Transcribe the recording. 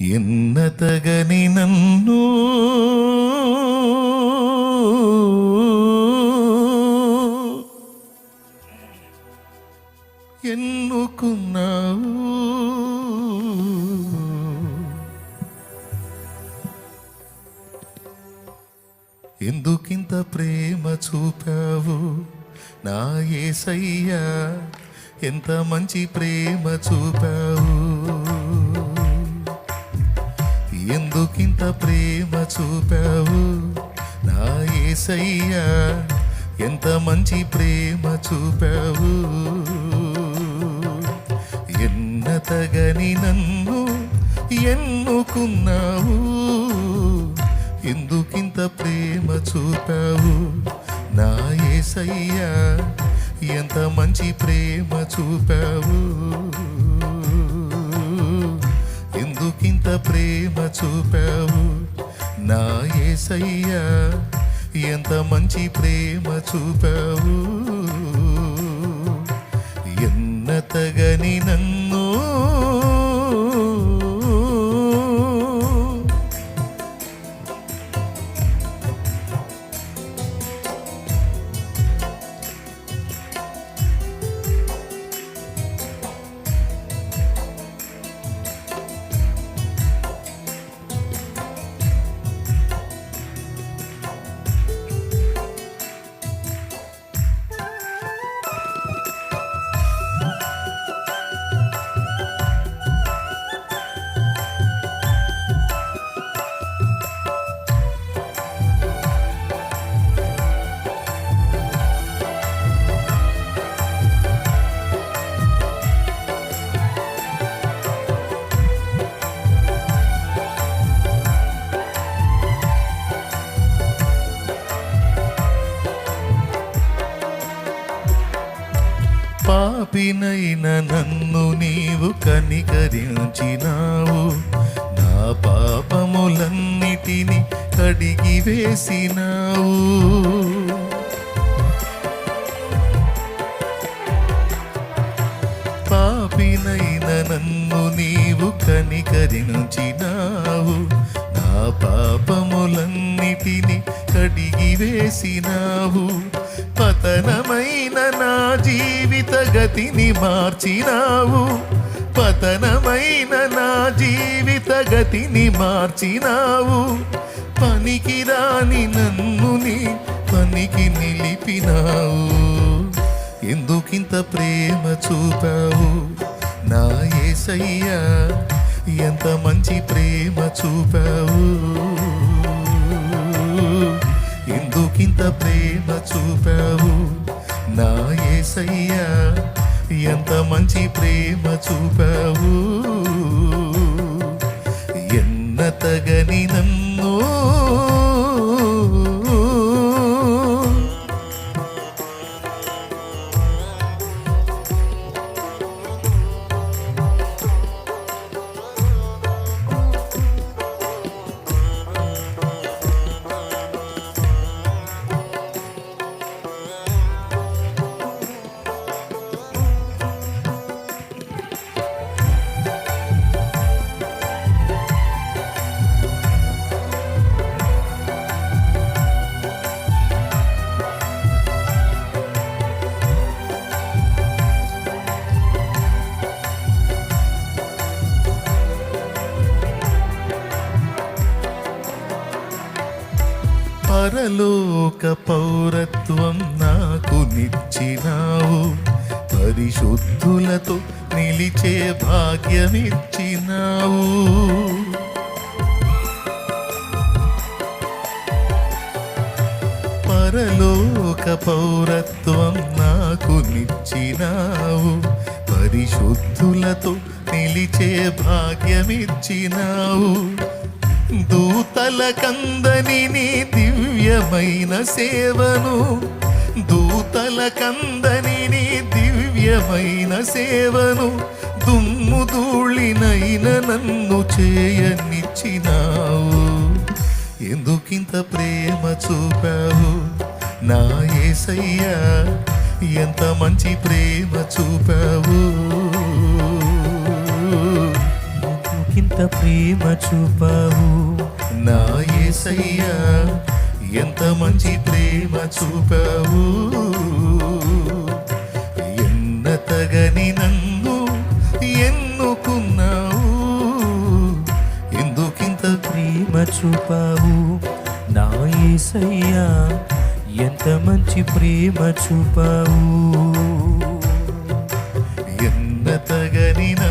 ఎన్నతగని నన్ను ఎన్నుకున్నావు? ఎందుకింత ప్రేమ చూపావు? నా ఏసయ్యా ఎంత మంచి ప్రేమ చూపావు? ఎందుకింత ప్రేమ చూపావు? నా ఏసయ్యా ఎంత మంచి ప్రేమ చూపావు? ఎన్నతగని నన్ను ఎన్నుకున్నావు? ఎందుకింత ప్రేమ చూపావు? నా ఏసయ్యా ఎంత మంచి ప్రేమ చూపావు? ఎందుకింత ప్రేమ చూపావు. నా ఏసయ్యా ఎంత మంచి ప్రేమ చూపావు. పాపినైన నన్ను నీవు కనికరించినావు. నా పాపములన్నిటిని కడిగి వేసినావు పాపినైన నన్ను నీవు కనికరించినావు. నా పాపములన్నిటిని కడిగి వేసినావు పతనమైన నా జీవి జీవితగతిని మార్చినావు. పతనమైన నా జీవిత గతిని మార్చినావు. పనికిరాని నన్ను నీ పనికి నిలిపినావు. ఎందుకింత ప్రేమ చూపావు? నా ఏసయ్యా ఎంత మంచి ప్రేమ చూపావు? ఎందుకింత ప్రేమ చూపావు? నా ఏసయ్యా ఎంత మంచి ప్రేమ చూపావు. ఎన్నతగని నన్ను పరలోక పౌరత్వం నాకు నిచ్చినావు. పరిశుద్ధులతో నిలిచే భాగ్యమిచ్చినావు. పరలోక పౌరత్వం నాకు నిచ్చినావు. పరిశుద్ధులతో నిలిచే భాగ్యమిచ్చినావు. దూతల కందని దివ్యమైన సేవను దూతల కందని నీ దివ్యమైన సేవను దుమ్ము ధూళినైన నన్ను చేయనిచ్చినావు. ఎందుకింత ప్రేమ చూపావు నా ఏసయ్యా? ఎంత మంచి ప్రేమ చూపావు? ఎందుకింత ప్రేమ చూపావు నా ఏసయ్యా? ఎంత మంచి ప్రేమ చూపావు? ఎన్నతగని నన్ను ఎన్నుకున్నావు? ఎందుకింత ప్రేమ చూపావు? నా ఏసయ్యా ఎంత మంచి ప్రేమ చూపావు? ఎన్నతగని నన్ను